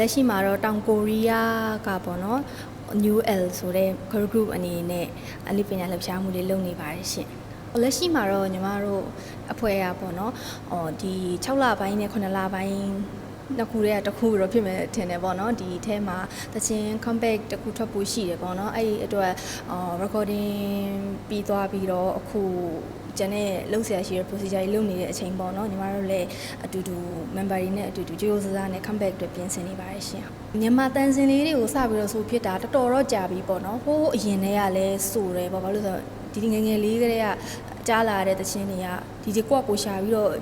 လက်ရှိမှာတော့တောင်ကိုရီးယားကပေါ့နော် New L ဆိုတဲ့ girl group အနေနဲ့အလိပညာလှူရှားမှုလေးလုပ်နေပါတယ်ရှင်။လက်ရှိမှာတော့ညီမတို့အဖွဲ့ရပေါ့နော်။အော်ဒီ6လပိုင်းနဲ့9လပိုင်း နှစ်ခုတည်းကတစ်ခုတော့ဖြစ်မယ်ထင်တယ်ပေါ့နော်ဒီအထဲမှာတချင်း comeback တစ်ခုထွက်ဖို့ရှိတယ်ပေါ့နော်အဲ့ဒီအတွက်အော် recording ပြီးသွားပြီးတော့အခုကျန်တဲ့လှုပ်ရှားရှိတဲ့ procedure ကြီးလုပ်နေတဲ့အချိန်ပေါ့နော်ညီမတို့လည်းအတူတူ member တွေနဲ့အတူတူကြိုးစားစားနဲ့ comeback အတွက်ပြင်ဆင်နေပါတယ်ရှင်မြန်မာတန်စင်လေးတွေကိုစပြီးတော့ဆိုဖြစ်တာတော်တော်တော့ကြာပြီပေါ့နော်ဟိုးအရင်တည်းကလည်းစိုးတယ်ပေါ့ဘာလို့လဲဆိုတော့ဒီဒီငယ်ငယ်လေးကလေးကကြားလာတဲ့တခြင်းတွေကဒီဒီကိုကကိုရှာပြီးတော့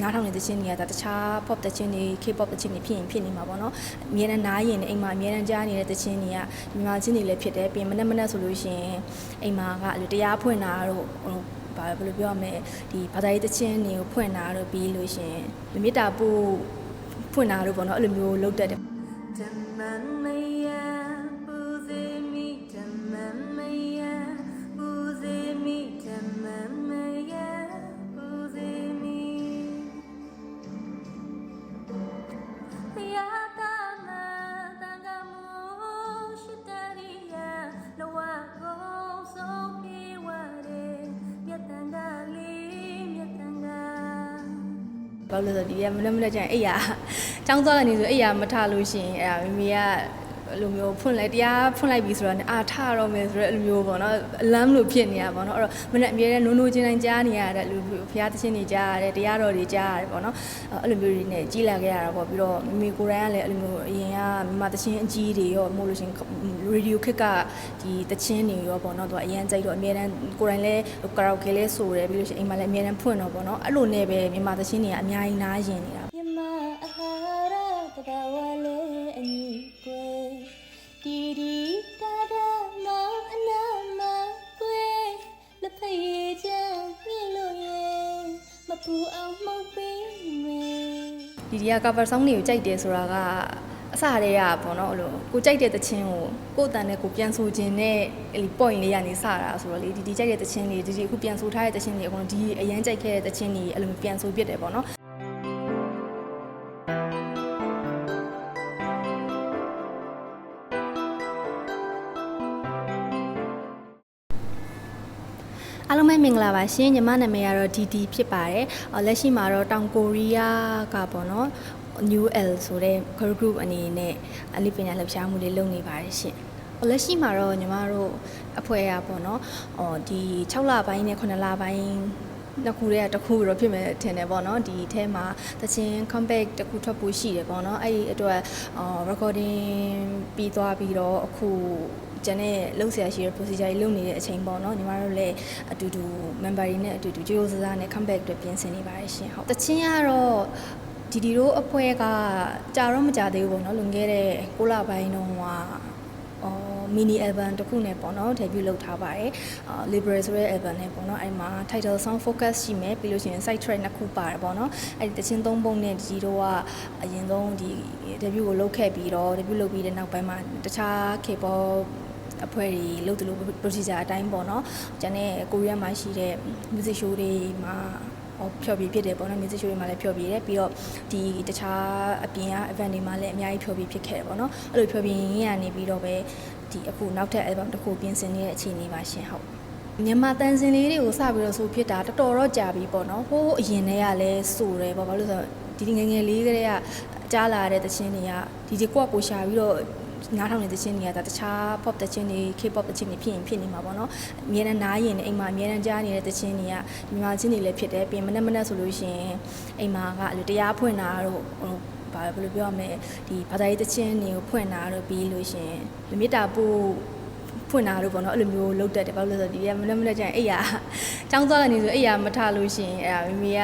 နားထောင်နေတဲ့ချင်းတွေကဒါတခြား pop တချင်းတွေ K-pop တချင်းတွေဖြစ်ရင်ဖြစ်နေမှာပေါ့နော်အများနဲ့နားရင်နဲ့အိမ်မှာအများနဲ့ကြားနေတဲ့တချင်းတွေကမြန်မာချင်းတွေလည်းဖြစ်တယ်ပြင်မနေ့မနေ့ဆိုလို့ရှိရင်အိမ်မှာကအဲ့လိုတရားဖွင့်တာတို့ဟိုဘာဘယ်လိုပြောရမလဲဒီဘာသာရေးတချင်းတွေကိုဖွင့်တာတို့ပြီးလို့ရှိရင်လမေတ္တာပို့ဖွင့်တာတို့ပေါ့နော်အဲ့လိုမျိုးလုပ်တတ်တယ် ဘာလို့လဲဆိုတော့ဒီကမနေ့မနေ့ကျရင်အိယာចောင်းသွားကနေဆိုအိယာမထလို့ရှိရင်အဲ့ဒါမိမိက အဲ့လိုမျိုးဖွင့်လိုက်တရားဖွင့်လိုက်ပြီဆိုတော့အာထတော့မယ်ဆိုတော့အဲ့လိုမျိုးပေါ့နော်အလမ်းလို့ဖြစ်နေရပါတော့အဲ့တော့မနေ့အမြဲတမ်းနိုးနိုးချင်းတိုင်းကြားနေရတဲ့လူဘုရားသခင်တွေကြားရတယ်တရားတော်တွေကြားရတယ်ပေါ့နော်အဲ့လိုမျိုးတွေနဲ့ကြီးလာခဲ့ရတာပေါ့ပြီးတော့မိမိကိုယ်တိုင်ကလည်းအဲ့လိုမျိုးအရင်ကမြန်မာသခင်အကြီးတွေရောမို့လို့ရှိရင်ရေဒီယိုခက်ကဒီသချင်းတွေရောပေါ့နော်သူကအရန်ကြိုက်တော့အမြဲတမ်းကိုယ်တိုင်လည်းကာရာโอကေလည်းဆိုတယ်ပြီးလို့ရှိရင်အိမ်မှာလည်းအမြဲတမ်းဖွင့်တော့ပေါ့နော်အဲ့လိုနဲ့ပဲမြန်မာသချင်းတွေကအများကြီးနားရင်နေတာမြမအာဟာရတဘာဝလေးအညီ ပူအောင်မှုတ်ပေးမယ်ဒီဒီက cover song တွေကိုကြိုက်တယ်ဆိုတာကအစတည်းကပေါ့နော်အဲ့လိုကိုကြိုက်တဲ့သချင်းကိုကိုယ်တန်နဲ့ကိုပြန်ဆိုခြင်းနဲ့အဲ့ဒီ point လေးကနေစတာဆိုတော့လေဒီဒီကြိုက်တဲ့သချင်းတွေဒီဒီအခုပြန်ဆိုထားတဲ့သချင်းတွေအကုန်လုံးဒီအရန်ကြိုက်ခဲ့တဲ့သချင်းတွေအဲ့လိုမျိုးပြန်ဆိုပြစ်တယ်ပေါ့နော် အားလုံးပဲမင်္ဂလာပါရှင်ညီမနာမည်ကတော့ DD ဖြစ်ပါတယ်အော်လက်ရှိမှာတော့တောင်ကိုရီးယားကပေါ့နော် New L ဆိုတဲ့ girl group အနေနဲ့အလိပညာလှူရှားမှုလေးလုပ်နေပါတယ်ရှင်အော်လက်ရှိမှာတော့ညီမတို့အဖွဲ့ရပေါ့နော်အော်ဒီ6လပိုင်းနဲ့9လပိုင်းနှစ်ခုတည်းကတစ်ခုတော့ဖြစ်မယ်ထင်တယ်ပေါ့နော်ဒီအထဲမှာတချင်း comeback တစ်ခုထွက်ဖို့ရှိတယ်ပေါ့နော်အဲ့ဒီအတွက်အော် recording ပြီးသွားပြီးတော့အခု ကျန်တဲ့လှုပ်ရှားရှိတဲ့ procedure ကြီးလုပ်နေတဲ့အချိန်ပေါ့နော်ညီမတို့လည်းအတူတူ member တွေနဲ့အတူတူကြိုးစားစားနဲ့ comeback အတွက်ပြင်ဆင်နေပါတယ်ရှင်ဟုတ်တချင်းကတော့ဒီဒီတို့အဖွဲ့ကကြာတော့မကြာသေးဘူးပေါ့နော်လွန်ခဲ့တဲ့6လပိုင်းတုန်းကအော် mini album တစ်ခုနဲ့ပေါ့နော် debut လုပ်ထားပါတယ်အာ liberal ဆိုတဲ့ album နဲ့ပေါ့နော်အဲ့မှာ title song focus ရှိမယ်ပြီးလို့ရှိရင် side track နှစ်ခုပါတယ်ပေါ့နော်အဲ့ဒီတချင်းသုံးပုံနဲ့ဒီတို့ကအရင်ဆုံးဒီ debut ကိုလုပ်ခဲ့ပြီးတော့ debut လုပ်ပြီးတဲ့နောက်ပိုင်းမှာတခြား K-pop အဖွဲ့တွေလုပ်တယ်လို့ procedure အတိုင်းပေါ့နော်ကျန်တဲ့ကိုရီးယားမှာရှိတဲ့ music show တွေမှာဟောဖျော်ပြဖြစ်တယ်ပေါ့နော် music show တွေမှာလည်းဖျော်ပြတယ်ပြီးတော့ဒီတခြားအပြင်က event တွေမှာလည်းအများကြီးဖျော်ပြဖြစ်ခဲ့တယ်ပေါ့နော်အဲ့လိုဖျော်ပြရင်းကနေပြီးတော့ပဲဒီအခုနောက်ထပ် album တစ်ခုပြင်ဆင်နေတဲ့အခြေအနေပါရှင်ဟုတ်မြန်မာတန်စင်လေးတွေကိုစပြီးတော့ဆိုဖြစ်တာတော်တော်တော့ကြာပြီပေါ့နော်ဟိုးအရင်တည်းကလည်းစိုးတယ်ပေါ့ဘာလို့လဲဆိုတော့ဒီဒီငယ်ငယ်လေးကလေးကကြားလာတဲ့သချင်းတွေကဒီဒီကိုကကိုရှာပြီးတော့ နားထောင်နေတဲ့ချင်းတွေကဒါတခြား pop တချင်းတွေ K-pop တချင်းတွေဖြစ်ရင်ဖြစ်နေမှာပေါ့နော်အများနဲ့နားရင်နဲ့အိမ်မှာအများနဲ့ကြားနေတဲ့တချင်းတွေကမြန်မာချင်းတွေလည်းဖြစ်တယ်ပြင်မနေ့မနေ့ဆိုလို့ရှိရင်အိမ်မှာကအဲ့လိုတရားဖွင့်တာတို့ဟိုဘာဘယ်လိုပြောရမလဲဒီဘာသာရေးတချင်းတွေကိုဖွင့်တာတို့ပြီးလို့ရှိရင်မေတ္တာပို့ဖွင့်တာတို့ပေါ့နော်အဲ့လိုမျိုးလုပ်တတ်တယ်ဘာလို့လဲဆိုတော့ဒီကမနေ့မနေ့ကျရင်အိယာចောင်းသွားကနေဆိုအိယာမထလို့ရှိရင်အဲ့ဒါမိမိက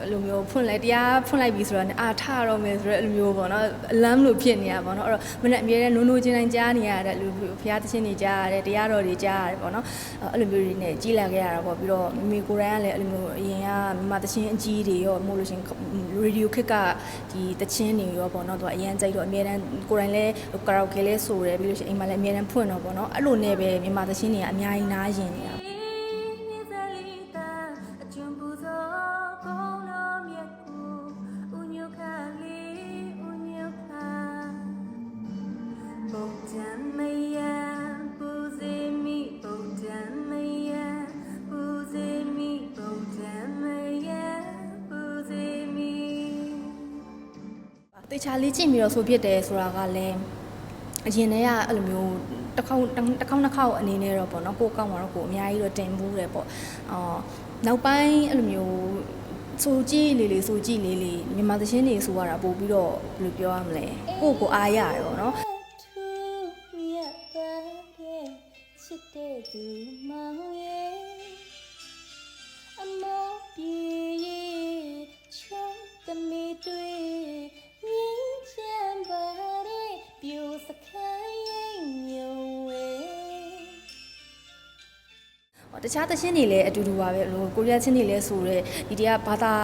အဲ့လိုမျိုးဖွင့်လိုက်တရားဖွင့်လိုက်ပြီဆိုတော့အာထတော့မယ်ဆိုတော့အဲ့လိုမျိုးပေါ့နော်အလမ်းလို့ဖြစ်နေရပါတော့အဲ့တော့မနေ့အမြဲတမ်းနိုးနိုးချင်းတိုင်းကြားနေရတဲ့လူဘုရားသခင်တွေကြားရတယ်တရားတော်တွေကြားရတယ်ပေါ့နော်အဲ့လိုမျိုးတွေနဲ့ကြီးလာခဲ့ရတာပေါ့ပြီးတော့မိမိကိုယ်တိုင်ကလည်းအဲ့လိုမျိုးအရင်ကမြန်မာသခင်အကြီးတွေရောမို့လို့ရှရင်ရေဒီယိုခက်ကဒီသချင်းတွေရောပေါ့နော်သူကအရန်ကြိုက်တော့အမြဲတမ်းကိုယ်တိုင်လည်းကာရာโอကေလည်းဆိုတယ်ပြီးလို့ရှိရင်အိမ်မှာလည်းအမြဲတမ်းဖွင့်တော့ပေါ့နော်အဲ့လိုနဲ့ပဲမြန်မာသခင်တွေကအများကြီးနားရင်နေတာ တေချာလေးကြည့်ပြီးတော့ဆိုဖြစ်တယ်ဆိုတာကလည်းအရင်တည်းကအဲ့လိုမျိုးတစ်ခေါက်တစ်ခေါက်နှစ်ခေါက်အနေနဲ့တော့ပေါ့နော်ကိုယ်ကောက်မှာတော့ကိုယ်အများကြီးတော့တင်ဘူးတယ်ပေါ့အော်နောက်ပိုင်းအဲ့လိုမျိုးဆိုကြည့်လေးလေးဆိုကြည့်လေးလေးမြန်မာသချင်းတွေဆိုရတာပို့ပြီးတော့ဘယ်လိုပြောရမလဲကိုယ့်ကိုယ်အားရတယ်ပေါ့နော်သူမြတ်ပါတယ်ချစ်တဲ့သူမောင်ရဲ့ တခြားသချင်းတွေလည်းအတူတူပါပဲအဲ့လိုကိုရီးယားချင်းတွေလည်းဆိုရဲဒီတည်းကဘာသာ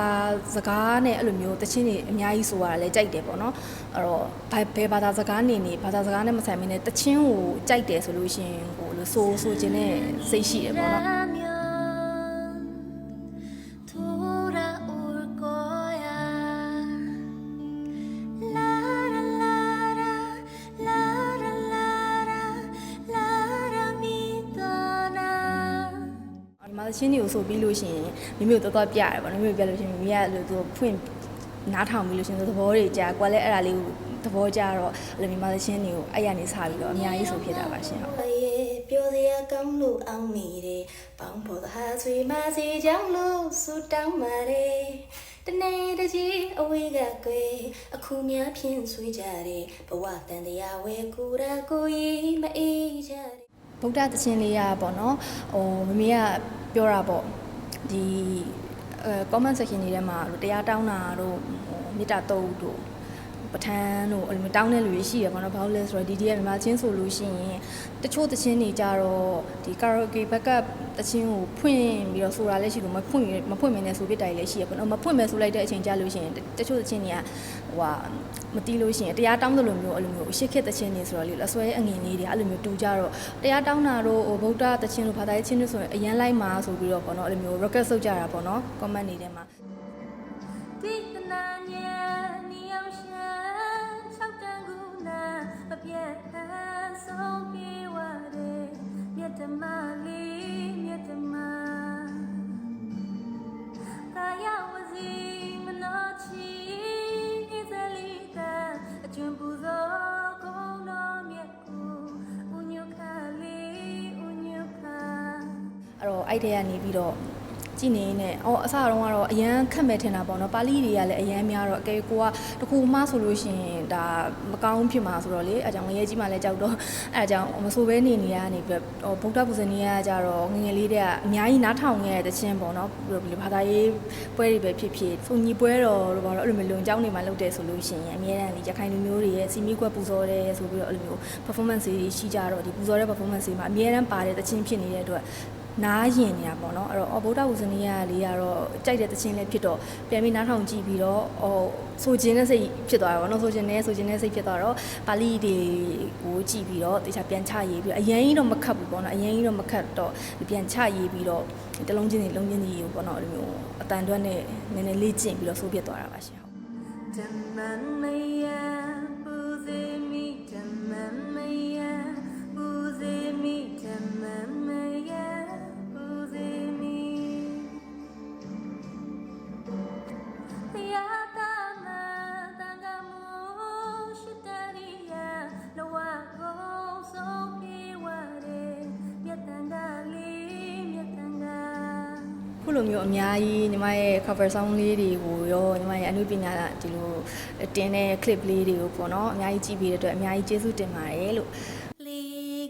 စကားနဲ့အဲ့လိုမျိုးသချင်းတွေအများကြီးဆိုရတာလည်းကြိုက်တယ်ပေါ့နော်အဲ့တော့ဘယ်ဘယ်ဘာသာစကားနေနေဘာသာစကားနဲ့မဆိုင်မင်းနဲ့သချင်းကိုကြိုက်တယ်ဆိုလို့ရှိရင်ကိုလို့ဆိုဆိုခြင်းနဲ့စိတ်ရှိတယ်ပေါ့နော် ဒီမှာသချင်းတွေကိုဆိုပြီးလို့ရှိရင်မိမိကိုတော်တော်ပြရတယ်ပေါ့နော်မိမိကိုပြလို့ရှိရင်မိမိကအဲ့လိုသူဖွင့်နားထောင်ပြီးလို့ရှိရင်သဘောတွေကြာကွာလဲအဲ့ဒါလေးကိုသဘောကြတော့အဲ့လိုမြန်မာသချင်းတွေကိုအဲ့ရနေစပြီးတော့အများကြီးဆိုဖြစ်တာပါရှင်ဟုတ်ရဲ့ပြောစရာကောင်းလို့အောင်မိတယ်ပေါင်းဖို့ဟာဆွေမစီကြောင့်လို့ဆူတောင်းပါတယ်တနေ့တကြီးအဝေးကကွယ်အခုများဖြင့်ဆွေးကြတယ်ဘဝတန်တရားဝဲကူရာကိုကြီးမအေးကြတယ်ဗုဒ္ဓသချင်းလေးရပေါ့နော်ဟိုမမေက ပြောတာပေါ့ဒီအဲ comment section တွေထဲမှာအဲ့လိုတရားတောင်းတာတို့ဟိုမေတ္တာတုတ်တို့ ပဋ္ဌာန်းတို့အဲ့လိုမျိုးတောင်းတဲ့လူတွေရှိတယ်ပေါ့နော်ဘာလို့လဲဆိုတော့ဒီဒီကမြန်မာချင်းဆိုလို့ရှိရင်တချို့သချင်းတွေကြတော့ဒီ karaoke backup သချင်းကိုဖွင့်ပြီးတော့ဆိုတာလည်းရှိလို့မဖွင့်မဖွင့်မနေဆိုပြတိုင်လည်းရှိရပေါ့နော်မဖွင့်မယ်ဆိုလိုက်တဲ့အချိန်ကြလို့ရှိရင်တချို့သချင်းတွေကဟိုဟာမတီးလို့ရှိရင်တရားတောင်းတယ်လို့မျိုးအဲ့လိုမျိုးရှစ်ခေတ်သချင်းတွေဆိုတော့လေအစွဲအငင်လေးတွေအဲ့လိုမျိုးတူကြတော့တရားတောင်းတာတို့ဟိုဗုဒ္ဓသချင်းတို့ဘာသာရေးချင်းတို့ဆိုရင်အရန်လိုက်မှာဆိုပြီးတော့ပေါ့နော်အဲ့လိုမျိုး rocket ဆုပ်ကြတာပေါ့နော် comment တွေထဲမှာ အဲ့တော့အဲ့ထဲကနေပြီးတော့ကြည်နေနဲ့အော်အစတုန်းကတော့အရန်ခက်မဲ့ထင်တာပေါ့နော်ပါဠိတွေကလည်းအရန်များတော့အကယ်ကိုကတခုမှဆိုလို့ရှိရင်ဒါမကောင်းဖြစ်မှာဆိုတော့လေအဲကြောင့်ငရဲကြီးမှလည်းကြောက်တော့အဲကြောင့်မဆိုဘဲနေနေရကနေပြီးတော့ဗုဒ္ဓပူဇော်နေရကြတော့ငငယ်လေးတွေကအများကြီးနားထောင်ခဲ့တဲ့တခြင်းပေါ့နော်ပြီးတော့ဘာသာရေးပွဲတွေပဲဖြစ်ဖြစ်ဖုန်ကြီးပွဲတော်တို့ဘာလို့အဲ့လိုမျိုးလုံကျောင်းတွေမှာလုပ်တယ်ဆိုလို့ရှိရင်အများအားဖြင့်ရခိုင်လူမျိုးတွေရဲ့စီမီကွက်ပူဇော်တယ်ဆိုပြီးတော့အဲ့လိုမျိုး performance တွေရှိကြတော့ဒီပူဇော်တဲ့ performance တွေမှာအများအားပါတဲ့တခြင်းဖြစ်နေတဲ့အတွက် နားရင်နေတာပေါ့နော်အဲ့တော့အော်ဗုဒ္ဓဝုဇနီယလေးကတော့ကြိုက်တဲ့တခြင်းလေးဖြစ်တော့ပြန်ပြီးနားထောင်ကြည့်ပြီးတော့အော်ဆိုခြင်းတဲ့စိတ်ဖြစ်သွားတယ်ပေါ့နော်ဆိုခြင်းနဲ့ဆိုခြင်းနဲ့စိတ်ဖြစ်သွားတော့ပါဠိတွေကိုကြည့်ပြီးတော့တခြားပြန်ချရေးပြီးတော့အရင်ကြီးတော့မခတ်ဘူးပေါ့နော်အရင်ကြီးတော့မခတ်တော့ပြန်ချရေးပြီးတော့တလုံးချင်းစီလုံးချင်းစီကိုပေါ့နော်အဲ့လိုမျိုးအတန်တွက်နဲ့နည်းနည်းလေးကျင့်ပြီးတော့ဆိုပြသွားတာပါရှင်ဟုတ် လိုမျိုးအများကြီးညီမရဲ့ cover song လေးတွေကိုရောညီမရဲ့အနုပညာဒီလိုတင်တဲ့ clip လေးတွေကိုပေါ့နော်အများကြီးကြည့်ပြီးတဲ့အတွက်အများကြီးကျေးဇူးတင်ပါတယ်လို့လီ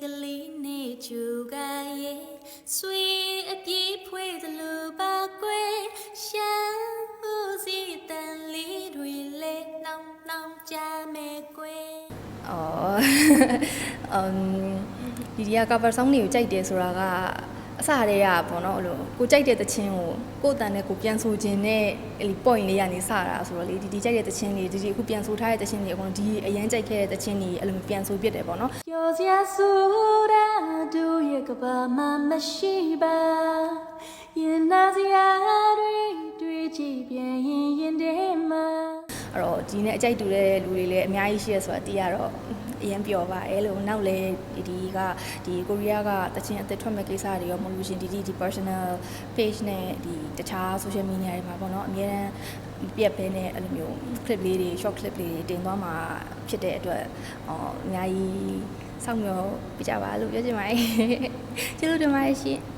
ကလေးနဲ့ချူကရဲ့ဆွေအပြေးဖွေးသလိုပါကွယ်ရှမ်းမှုစီတန်လေးတွေလဲနှောင်းနှောင်းကြမယ်ကွယ်အော်အမ်ဒီဒီက cover song တွေကိုကြိုက်တယ်ဆိုတာက အစတည်းကပေါ့နော်အဲ့လိုကိုကြိုက်တဲ့တခြင်းကိုကိုယ့်အတန်နဲ့ကိုပြန်ဆိုခြင်းနဲ့အဲ့ဒီ point လေးကနေစတာဆိုတော့လေဒီဒီကြိုက်တဲ့တခြင်းလေးဒီဒီအခုပြန်ဆိုထားတဲ့တခြင်းလေးအကုန်လုံးဒီအရန်ကြိုက်ခဲ့တဲ့တခြင်းလေးအဲ့လိုမျိုးပြန်ဆိုပြစ်တယ်ပေါ့နော်ပျော်စရာဆိုတာတို့ရဲ့ကဘာမှမရှိပါရင်နာစရာတွေတွေ့ကြည့်ပြန်ရင်ရင်ထဲမှာအဲ့တော့ဒီနဲ့အကြိုက်တူတဲ့လူတွေလည်းအများကြီးရှိရဆိုတာသိရတော့ အရင်ပြောပါအဲလို့နောက်လေဒီဒီကဒီကိုရီးယားကတချင်းအသက်ထွက်မဲ့ကိစ္စတွေရောမလို့ရှင်ဒီဒီဒီ personal page နဲ့ဒီတခြား social media တွေမှာပေါ့နော်အများတန်းပြက်ပဲနဲ့အဲ့လိုမျိုး clip လေးတွေ short clip လေးတွေတင်သွားမှာဖြစ်တဲ့အတွက်ဟောအများကြီးစောင့်မျှော်ပြကြပါလို့ပြောချင်ပါတယ်ကျေးဇူးတင်ပါတယ်ရှင်